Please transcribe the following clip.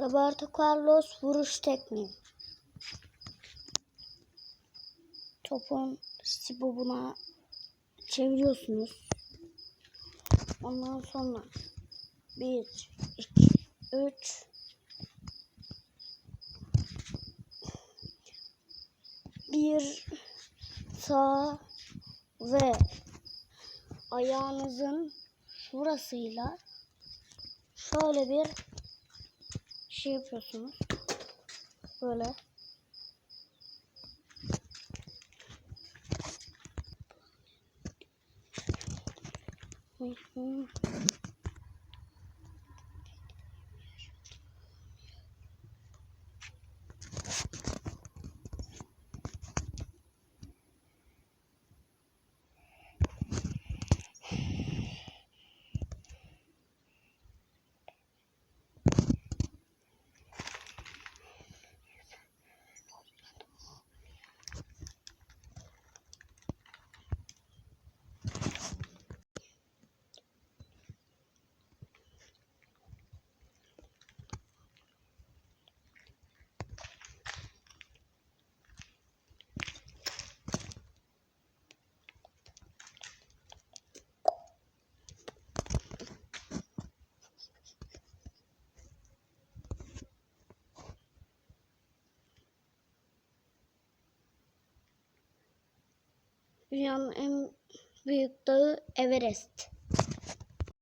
Roberto Carlos vuruş tekniği. Topun sibobuna çeviriyorsunuz. Ondan sonra 1, 2, 3 bir sağ ve ayağınızın şurasıyla şöyle bir şey yapıyorsunuz. Böyle. Hı Dünyanın en büyük dağı Everest.